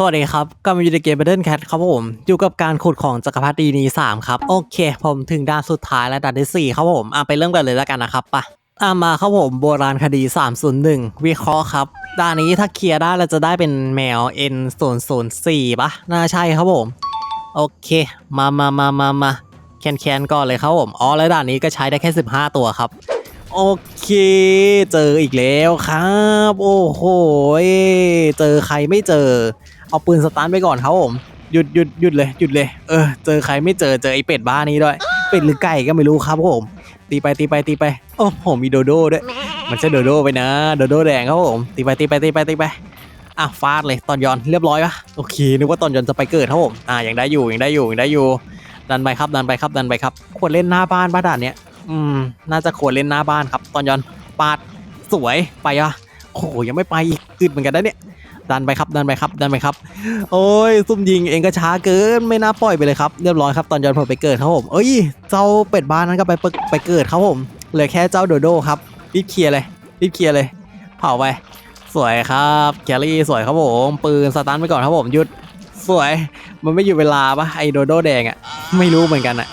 สวัสดีครับก็มาอยู่ในเกม Battle Cat ครับผม อยู่กับการขุดของจักรพรรดินีสามครับ โอเค ผมถึงด่านสุดท้ายและด่านที่ 4 ครับผมอะไปเริ่มกันเลยแล้วกันนะครับปะอะมาครับผมโบราณคดี 301 วิเคราะห์ครับ ด่านนี้ถ้าเคลียร์ได้เราจะได้เป็นแมว N 0 0 4ปะน่าใช่ครับผม โอเค มามามามามาแคนแคนก่อนเลยครับผมอ๋อแล้วด่านนี้ก็ใช้ได้แค่ 15 ตัวครับโอเค เจออีกแล้วครับ โอ้โห เจอใครไม่เจอ เอาปืนสตาร์ทไปก่อนครับผมหยุดหยุดหยุดเลยหยุดเลย เออ เจอใครไม่เจอเจอไอเป็ดบ้านี้ด้วย เป็ดหรือไก่ก็ไม่รู้ครับผม ตีไปตีไปตีไป โอ้โหมีโดโด้ด้วย มันใช่โดโด้ไปนะ โดโด้แดงครับผม ตีไปตีไปตีไปตีไปอะฟาดเลยตอนยอนเรียบร้อยปะโอเคนึกว่าตอนยอนจะไปเกิดครับผมอะยังได้อยู่ยังได้อยู่ยังได้อยู่ ดันไปครับดันไปครับดันไปครับ ควรเล่นหน้าบ้านบ้าด่านเนี้ยอืมน่าจะควรเล่นหน้าบ้านครับ ตอนยอนปาดสวยไปอะโอ้โหยังไม่ไปอีกอึดเหมือนกันนะเนี่ย ดันไปครับดันไปครับดันไปครับ โอ้ยซุ่มยิงเองก็ช้าเกินไม่น่าปล่อยไปเลยครับเรียบร้อยครับตอนยอนผมไปเกิดครับผมเอ้ยเจ้าเป็ดบ้านนั้นก็ไปไปเกิดครับผมเหลือแค่เจ้าโดโดครับรีบเคลียร์เลยรีบเคลียร์เลย เผาไปสวยครับแคลรี่สวยครับผมปืนสตาร์ทไปก่อนครับผมหยุดสวยมันไม่อยู่เวลาปะไอโดโดแดงอะไม่รู้เหมือนกันอะ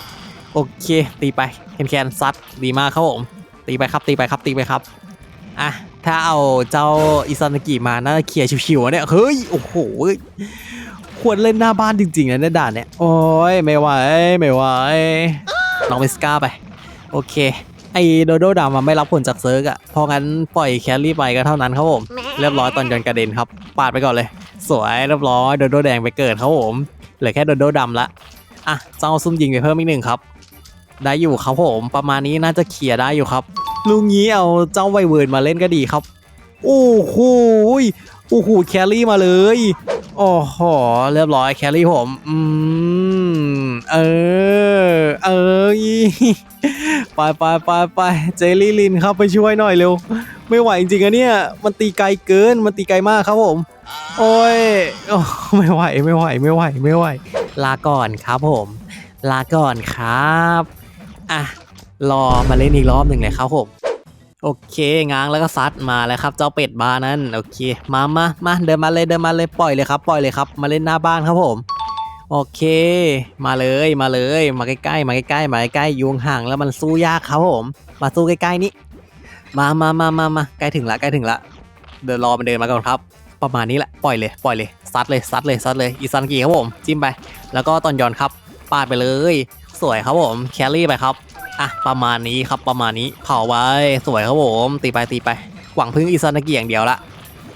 โอเคตีไปแคนแคนซัดดีมากครับผมตีไปครับตีไปครับตีไปครับอะ ถ้าเอาเจ้าอิซานากิมาน่าจะเคลียร์ชิวๆอะเนี่ยเฮ้ยโอ้โหควรเล่นหน้าบ้านจริงๆนะในด่านเนี่ยโอ้ยไม่ไหวไม่ไหวน้องเมสกาไป โอเค ไอโดโดดามันไม่รับผลจากเซิร์กอะเพราะงั้นปล่อยแครี่ไปก็เท่านั้นครับผม เรียบร้อยตอนยอนกระเด็นครับปาดไปก่อนเลย สวยเรียบร้อยโดโดแดงไปเกิดครับผมเหลือแค่โดโดดำละอะเจ้าซุ่มยิงไปเพิ่มอีกหนึ่งครับ ได้อยู่ครับผมประมาณนี้น่าจะเคลียร์ได้อยู่ครับ ลุงงี้เอาเจ้าไวเวิร์นมาเล่นก็ดีครับ โอ้โหโอ้โหแครี่มาเลยโอ้โหเรียบร้อยแครี่ผม อืม เออ เออไปไปไปไปเจลลี่ลินครับไปช่วยหน่อยเร็ว ไม่ไหวจริงๆอะเนี่ย มันตีไกลเกิน มันตีไกลมากครับผม โอ้ยโอไม่ไหวไม่ไหวไม่ไหวไม่ไหว ลาก่อนครับผม ลาก่อนครับ อะ รอมาเล่นอีกรอบหนึ่งเลยครับผมโอเคง้างแล้วก็ซัดมาแล้วครับ เจ้าเป็ดบาร์นั้นโอเค มามามาเดินมาเลยเดินมาเลยปล่อยเลยครับ ปล่อยเลยครับ มาเล่นหน้าบ้านครับผม โอเค มาเลยมาเลย มาใกล้ๆมาใกล้ๆมาใกล้ๆยุงห่างแล้วมันสู้ยากครับผม มาสู้ใกล้ๆนี้มามามามามาใกล้ถึงละใกล้ถึงละเดินรอมันเดินมาก่อนครับ ประมาณนี้แหละปล่อยเลยปล่อยเลยซัดเลยซัดเลยซัดเลยอีซันกีครับผมจิ้มไป แล้วก็ตอนย้อนครับปาดไปเลย สวยครับผมแครี่ไปครับ อะประมาณนี้ครับประมาณนี้เผาไว้สวยครับผมตีไปตีไปหวังพึ่งอีซันกีอย่างเดียวละ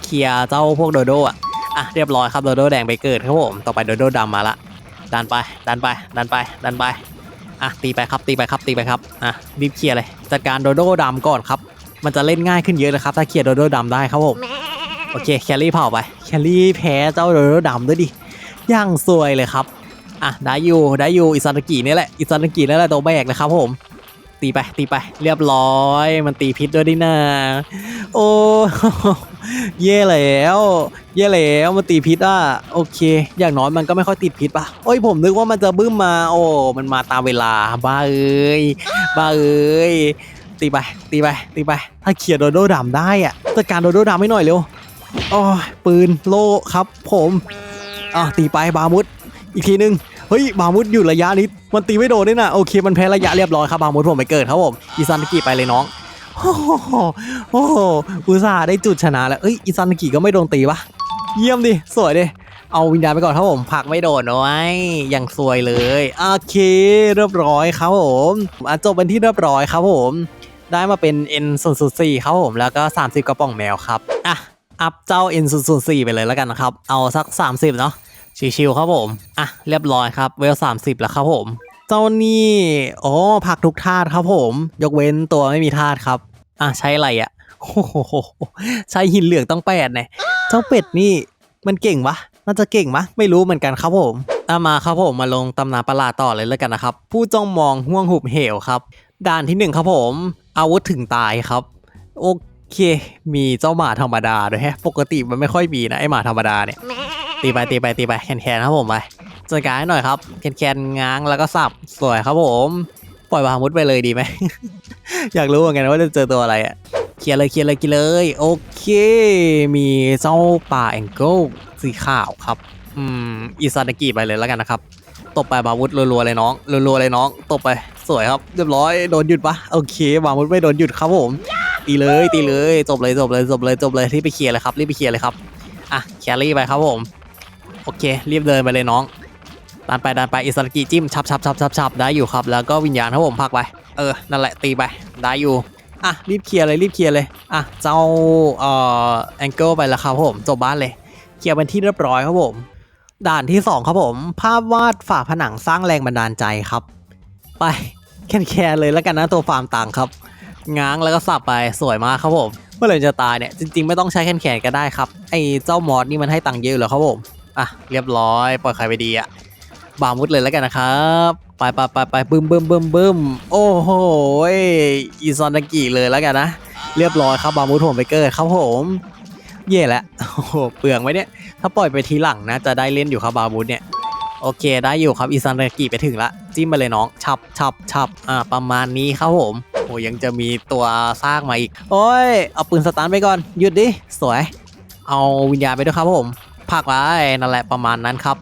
เคลียร์เจ้าพวกโดโดอะอะเรียบร้อยครับโดโดแดงไปเกิดครับผมต่อไปโดโดดำมาละดันไปดันไปดันไปดันไปอะตีไปครับตีไปครับตีไปครับอะรีบเคลียร์เลยจัดการโดโดดำก่อนครับ มันจะเล่นง่ายขึ้นเยอะเลยครับ ถ้าเคลียร์โดโดดำได้ครับผมโอเคแคลรี่เผาไปแคลรี่แพ้เจ้าโดโดดำด้วยดิย่างสวยเลยครับอะได้อยู่ได้อยู่อิซานากินี่แหละอิซานากินี่แหละตัวแบกเลยครับผม ตีไปตีไป เรียบร้อย มันตีพิษด้วยดินะโอ้เย่แล้ว เย่แล้วมันตีพิษอะโอเค อย่างน้อยมันก็ไม่ค่อยติดพิษป่ะโอ้ยผมนึกว่ามันจะบึ้มมา โอ้มันมาตามเวลาบ้าเอ้ยบ้าเอ้ยตีไปตีไปตีไป ถ้าเขียโดโดดำได้อะจัดการโดโดดำให้หน่อยเร็วอ้ยปืนโล่ครับ ผมอะตีไปบามุดอีกทีนึง เฮ้ยบามุดอยู่ระยะนี้มันตีไม่โดนด้วยนะโอเคมันแพ้ระยะเรียบร้อยครับบามุดผมไปเกิดครับผมอีซานกิไปเลยน้องโอ้โหโอ้โหอุตส่าห์ได้จุดชนะแล้วเอ้ยอีซานกิก็ไม่โดนตีปะเยี่ยมดิสวยดิเอาวิญญาณไปก่อนครับผมผักไม่โดนเอาไว้อย่างสวยเลยโอเค เรียบร้อยครับผมอะจบเป็นที่เรียบร้อยครับผม ได้มาเป็น N 0 0 4ครับผมแล้วก็ 30 กระป๋องแมวครับอะอัพเจ้า N 0 0 4ไปเลยแล้วกันนะครับ เอาสัก 30 เนาะ ชิวๆครับผม อะ เรียบร้อยครับ เวล30แล้วครับผม เจ้านี่โอ้ผักทุกธาตุครับผม ยกเว้นตัวไม่มีธาตุครับ อะ ใช้อะไรอะ่ะโอ้โหใช้หินเหลืองต้องแปดเนี่ยเจ้าเป็ดนี่มันเก่งปะน่าจะเก่งปะไม่รู้เหมือนกันครับผมอามาครับผมมาลงตำนานประหลาดต่อเลยแล้วกันนะครับ ผู้จ้องมองห่วงหุบเหวครับ ด่านที่หนึ่งครับผม อาวุธถึงตายครับ โอเค มีเจ้าหมาธรรมดาด้วยแฮะ ปกติมันไม่ค่อยมีนะไอหมาธรรมดาเนี่ย ตีไปตีไปตีไปแคนแคนครับผมไปจัดการให้หน่อยครับแคนแคนง้างแล้วก็สับสวยครับผม ปล่อยบามุดไปเลยดีไหม อยากรู้เหมือนกันว่าจะเจอตัวอะไรอะเคลียร์เลยเคลียร์เลยเคลียร์เลย โอเค มีเจ้าป่าแองเกิลสีขาวครับ อืมอิซานากิไปเลยแล้วกันนะครับตบไปบาวุธรัวๆเลยน้องรัวๆเลยน้องตบไปสวยครับเรียบร้อยโดนหยุดปะโอเคบาวุธไม่โดนหยุดครับผมตีเลยตีเลยจบเลยจบเลยจบเลยจบเลยรีบไปเคลียร์เลยครับรีบไปเคลียร์เลยครับอะแครี่ไปครับผม โอเครีบเดินไปเลยน้องดันไปดันไปอิซานากิจิ้มชับชับชับชับชับได้อยู่ครับ แล้วก็วิญญาณครับผมพักไป เออ นั่นแหละตีไป ได้อยู่ อะ รีบเคลียร์เลยรีบเคลียร์เลย อะ เจ้าเอ่อแองเกิลไปแล้วครับผมจบบ้านเลย เคลียร์เป็นที่เรียบร้อยครับผม ด่านที่ 2 ครับผม ภาพวาดฝาผนังสร้างแรงบันดาลใจครับ ไปแคนแคนเลยแล้วกันนะตัวฟาร์มต่างครับ ง้างแล้วก็สับไปสวยมากครับผม เมื่อไหร่จะตายเนี่ยจริงๆ ไม่ต้องใช้แคนแคนก็ได้ครับไอ้เจ้ามอสนี่มันให้ตังค์เยอะเหรอครับผม อะเรียบร้อยปล่อยใครไปดีอะบามุดเลยแล้วกันนะครับไปไปไปไปบึ้มบึ้มบึ้มบึ้มโอ้โหอีซอนากิเลยแล้วกันนะเรียบร้อยครับบามุดผมไปเกิดครับผมเย่แล้วโอ้โหเปลืองไหมเนี่ย ถ้าปล่อยไปทีหลังนะ จะได้เล่นอยู่ครับบาบูดเนี่ย โอเคได้อยู่ครับอีซานเรกิไปถึงละ จิ้มมาเลยน้อง ฉับฉับฉับอ่า ประมาณนี้ครับผม โอ้ยังจะมีตัวสร้างมาอีก โอ้ย เอาปืนสตาร์ทไปก่อน หยุดดิ สวย เอาวิญญาณไปด้วยครับผม ผลักไว้นั่นแหละประมาณนั้นครับ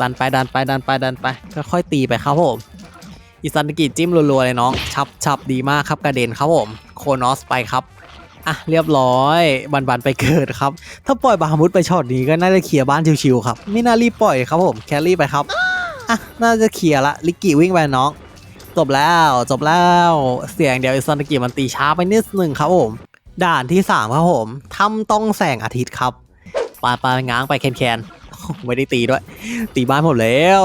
ดันไปดันไปดันไปดันไปค่อยๆตีไปครับผมอีซันกิจิ้มรัวๆเลยน้องฉับฉับดีมากครับกระเด็นครับผมโคนอสไปครับอะเรียบร้อยบันบันไปเกิดครับ ถ้าปล่อยบาฮามุดไปช็อตนี้ก็น่าจะเคลียร์บ้านชิวๆครับไม่น่ารีบปล่อยครับผมแครี่ไปครับอะน่าจะเคลียร์ละลิกกี้วิ่งไปน้องจบแล้วจบแล้วเสียงเดียวอิซันกิมันตีช้าไปนิดนึงครับผมด่านที่3ครับผมทำต้องแสงอาทิตย์ครับ ปาปาง้างไปแคนแคนไม่ได้ตีด้วย ตีบ้านผมแล้ว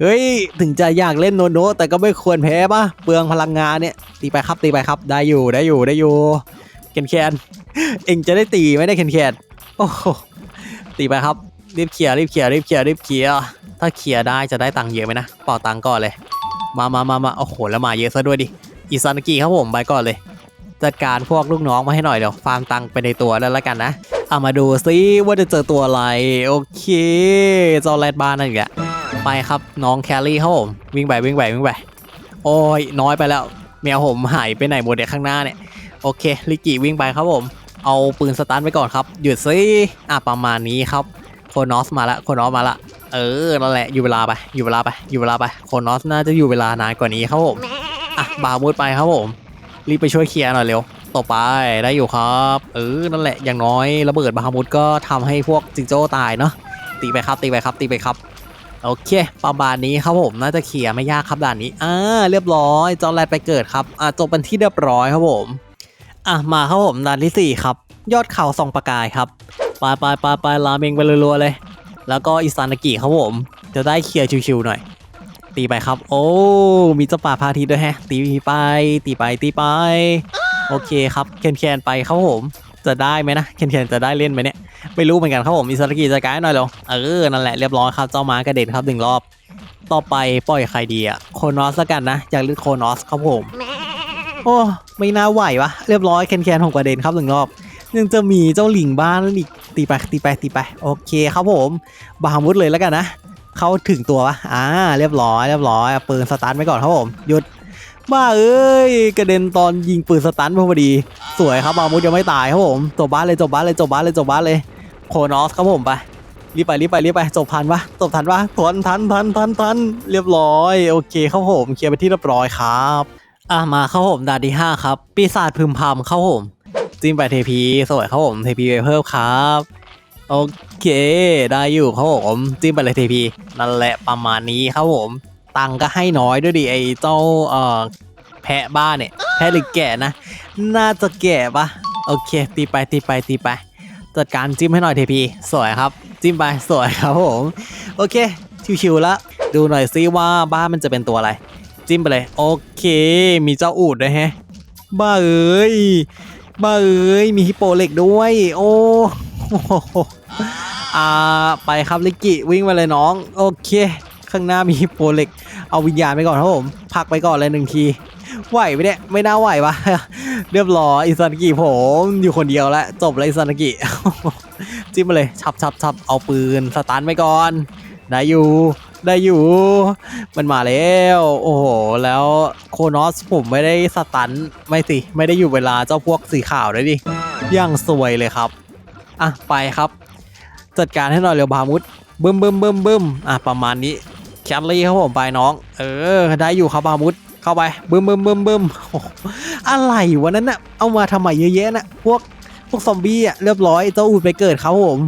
เฮ้ย ถึงจะอยากเล่นโนโนแต่ก็ไม่ควรแพ้ปะเปลืองพลังงานเนี่ย ตีไปครับตีไปครับ ได้อยู่ได้อยู่ได้อยู่แคนแคนเองจะได้ตีไม่ได้แคนแคนโอ้โหตีไปครับ รีบเคลียร์รีบเคลียร์รีบเคลียร์รีบเคลียร์ถ้าเคลียร์ได้จะได้ตังค์เยอะไหมนะเป่าตังค์ก่อนเลย มามามามาโอ้โหแล้วมาเยอะซะด้วยดิอิซานากิครับผมไปก่อนเลย จัดการพวกลูกน้องมาให้หน่อยเดี๋ยวฟาร์มตังไปในตัวแล้วละกันนะ เอามาดูซิว่าจะเจอตัวอะไร โอเคจอแรดบ้านนั่นอีกแล้วไปครับน้องแคลรี่ครับผมวิ่งไปวิ่งไปวิ่งไปโอ้ยน้อยไปแล้วแมวผมหายไปไหนหมดเนี่ยข้างหน้าเนี่ยโอเคลิกิวิ่งไปครับผม เอาปืนสตาร์ทไปก่อนครับหยุดซิอะประมาณนี้ครับโคนอสมาละโคนอสมาละเออนั่นแหละอยู่เวลาไปอยู่เวลาไปอยู่เวลาไปโคนอสน่าจะอยู่เวลานานกว่านี้ครับผมอะบามุดไปครับผม รีบไปช่วยเคลียร์หน่อยเร็ว ต่อไปได้อยู่ครับ เออ นั่นแหละ อย่างน้อยระเบิดบาฮามุดก็ทำให้พวกจิงโจ้ตายเนาะ ตีไปครับ ตีไปครับ ตีไปครับ โอเค ประมาณนี้ครับผม น่าจะเคลียร์ไม่ยากครับด่านนี้ อ่า เรียบร้อย จอแรดไปเกิดครับ อะจบเป็นที่เรียบร้อยครับผม อะ มาครับผมด่านที่ 4 ครับ ยอดเขาส่องประกายครับ ไปไปไปไปราเมงไปรัวๆเลย แล้วก็อิซานากิครับผม จะได้เคลียร์ชิวๆหน่อย ตีไปครับ โอ้ มีเจ้าป่าพาทิตย์ด้วยแฮะ ตีไป ตีไป ตีไป โอเคครับ แคนแคนไปครับผม จะได้ไหมนะ แคนแคนจะได้เล่นไหมเนี่ย ไม่รู้เหมือนกันครับผม อิซานากิจะกายหน่อยเร็วเออ นั่นแหละ เรียบร้อยครับ เจ้าม้ากระเด็นครับหนึ่งรอบ ต่อไปปล่อยใครดีอะโคนอสละกันนะ อยากเลือกโคนอสครับผม โอ้ ไม่น่าไหววะ เรียบร้อย แคนแคนของกระเด็นครับหนึ่งรอบยังจะมีเจ้าหลิงบ้านอีกตีไปตีไปตีไป โอเคครับผม บาฮามุดเลยแล้วกันนะ เข้าถึงตัววะอ่าเรียบร้อยเรียบร้อยปืนสตาร์ทไว้ก่อนครับผมหยุดบ้าเอ้ยกระเด็นตอนยิงปืนสตันพอดี สวยครับบามุดยังไม่ตายครับผมจบบ้านเลยจบบ้านเลยจบบ้านเลยจบบ้านเลยโคนอสครับผมไปรีบไปรีบไปรีบไปจบทันปะจบทันปะทันทันทันทันทันเรียบร้อยโอเคครับผมเคลียร์ไปที่เรียบร้อยครับอะมาเข้าผมด่านที่5ครับปีศาจพึมพำเข้าผมจิ้มไปเทพีสวยครับผมเทพีไปเพิ่มครับ โอเค ได้อยู่ครับผมจิ้มไปเลยเทพีนั่นแหละประมาณนี้ครับผม ตังก็ให้น้อยด้วยดิไอ้เจ้าเอ่อแพะบ้านเนี่ย แพะหรือแก่นะ น่าจะแก่ปะโอเค ตีไปตีไปตีไปจัดการจิ้มให้หน่อยเทพีสวยครับ จิ้มไปสวยครับผม โอเค ชิวๆแล้วดูหน่อยซิว่าบ้านมันจะเป็นตัวอะไร จิ้มไปเลย โอเค มีเจ้าอูดด้วยแฮะ บ้าเอ้ย บ้าเอ้ย มีฮิปโปเหล็กด้วย โอ้โห อ่าไปครับลิกกิวิ่งมาเลยน้อง โอเค ข้างหน้ามีฮิปโปเล็ก เอาวิญญาณไปก่อนครับผมผลักไปก่อนเลยหนึ่งทีไหวไหมเนี่ยไม่น่าไหวปะเรียบร้อยอิซานากิผมอยู่คนเดียวแล้วจบเลยอิซานากิจิ้มมาเลยชับชับชับเอาปืนสตาร์ทไปก่อนได้อยู่ได้อยู่ มันมาแล้ว โอ้โห แล้วโคนอสผมไม่ได้สตันไม่สิ ไม่ได้อยู่เวลาเจ้าพวกสีขาวเลยดิย่างสวยเลยครับ อะ ไปครับ จัดการให้หน่อยเร็วบามุดบึมบึมบึมบึมอะประมาณนี้แคลรี่ครับผมไปน้อง เออ ได้อยู่ครับอาวุธเข้าไปบึมบึมบึมบึมโอ้โหอะไรวะนั้นน่ะเอามาทำไมเยอะแยะน่ะพวกพวกซอมบี้อะเรียบร้อยเจ้าอูดไปเกิดครับผม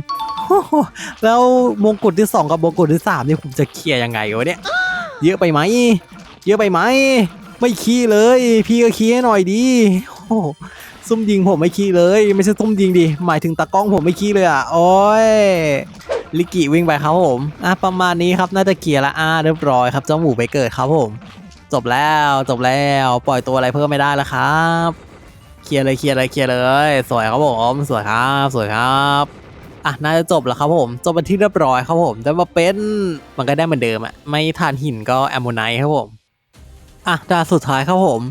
แล้วมงกุฎที่สองกับมงกุฎที่สามนี่ยผมจะเคลียร์ยังไงวะเนี่ยเยอะไปไหม เยอะไปไหม ไม่ขี้เลย พี่ก็ขี้ให้หน่อยดีโซุ่มยิงผมไม่ขี้เลย ไม่ใช่ซุ่มยิงดิหมายถึงตากล้องผมไม่ขี้เลยอะโอ้ยลิกิวิ่งไปครับผมอะประมาณนี้ครับน่าจะเคลียร์ละอะเรียบร้อยครับเจ้าหมูไปเกิดครับผม จบแล้วจบแล้วปล่อยตัวอะไรเพิ่มไม่ได้แล้วครับเคลียร์เลยเคลียร์เลยเคลียร์เลย สวยครับผมสวยครับสวยครับอะน่าจะจบแล้วครับผม จบเป็นที่เรียบร้อยครับผมแต่มาเป็นมันก็ได้เหมือนเดิมอะไม่ทานหินก็แอมโมไนท์ครับผม อะดาวสุดท้ายครับผม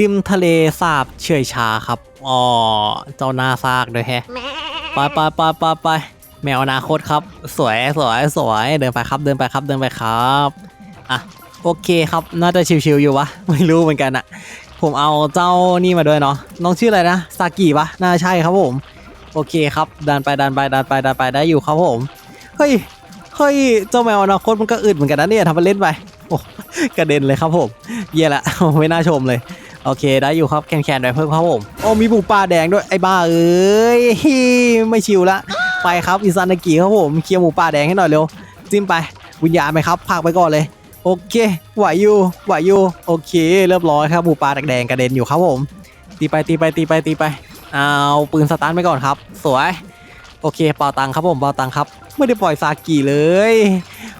ริมทะเลสาบเฉอยชาครับอ๋อเจ้าหน้าซากด้วยแฮะไปไปไปไปไปแมวอนาคตครับ สวยสวยสวยเดินไปครับเดินไปครับเดินไปครับอะโอเคครับน่าจะชิวๆอยู่วะไม่รู้เหมือนกันอะผมเอาเจ้านี่มาด้วยเนาะน้องชื่ออะไรนะซากิปะน่าใช่ครับผม โอเคครับดันไปดันไปดันไปดันไปได้อยู่ครับผมเฮ้ยเฮ้ยเจ้าแมวอนาคตมันก็อึดเหมือนกันนะเนี่ยทำไปเล่นไป กระเด็นเลยครับผมเย่ละไม่น่าชมเลย โอเคได้อยู่ครับแคนแคนๆไปเพิ่มครับผมโอ้มีปูปลาแดงด้วยไอ้บ้าเอ้ยไม่ชิวละ ไปครับอิซานากิครับผมเคลียร์หมูป่าแดงให้หน่อยเร็วจิ้มไปวิญญาณไหมครับพักไปก่อนเลยโอเคไหวอยู่ไหวอยู่โอเค เรียบร้อยครับหมูป่าแดงกระเด็นอยู่ครับผมตีไปตีไปตีไปตีไปเอาปืนสตาร์ทไปก่อนครับ สวย โอเคเป่าตังครับผมเป่าตังค์ครับ ไม่ได้ปล่อยซากิเลย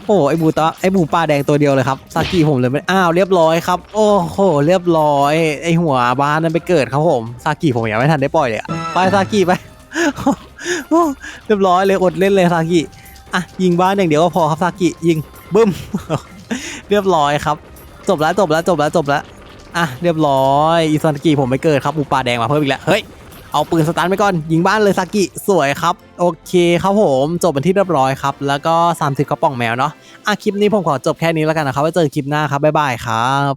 โอ้ไอหมูตาไอหมูป่าแดงตัวเดียวเลยครับซากิผมเลยไม่อ้าวเรียบร้อยครับ โอ้โหเรียบร้อย ไอหัวบ้านนั้นไปเกิดครับผมซากิผมยังไม่ทันได้ปล่อยเลยอะไปซากิไปเรียบร้อยเลยอดเล่นเลยซากิอะยิงบ้านอย่างเดียวก็พอครับซากิยิงบึ้ม เรียบร้อยครับ จบแล้วจบแล้วจบแล้วจบแล้วอะเรียบร้อยอีซากิผมไปเกิดครับหมูป่าแดงมาเพิ่มอีกแล้วเฮ้ย เอาปืนสตาร์ทไปก่อน ยิงบ้านเลยซากิสวยครับ โอเคครับผมจบเป็นที่เรียบร้อยครับ แล้วก็ 30กระป๋องแมวเนาะอะคลิปนี้ผมขอจบแค่นี้แล้วกันนะครับไว้เจอคลิปหน้าครับบ๊ายบายครับ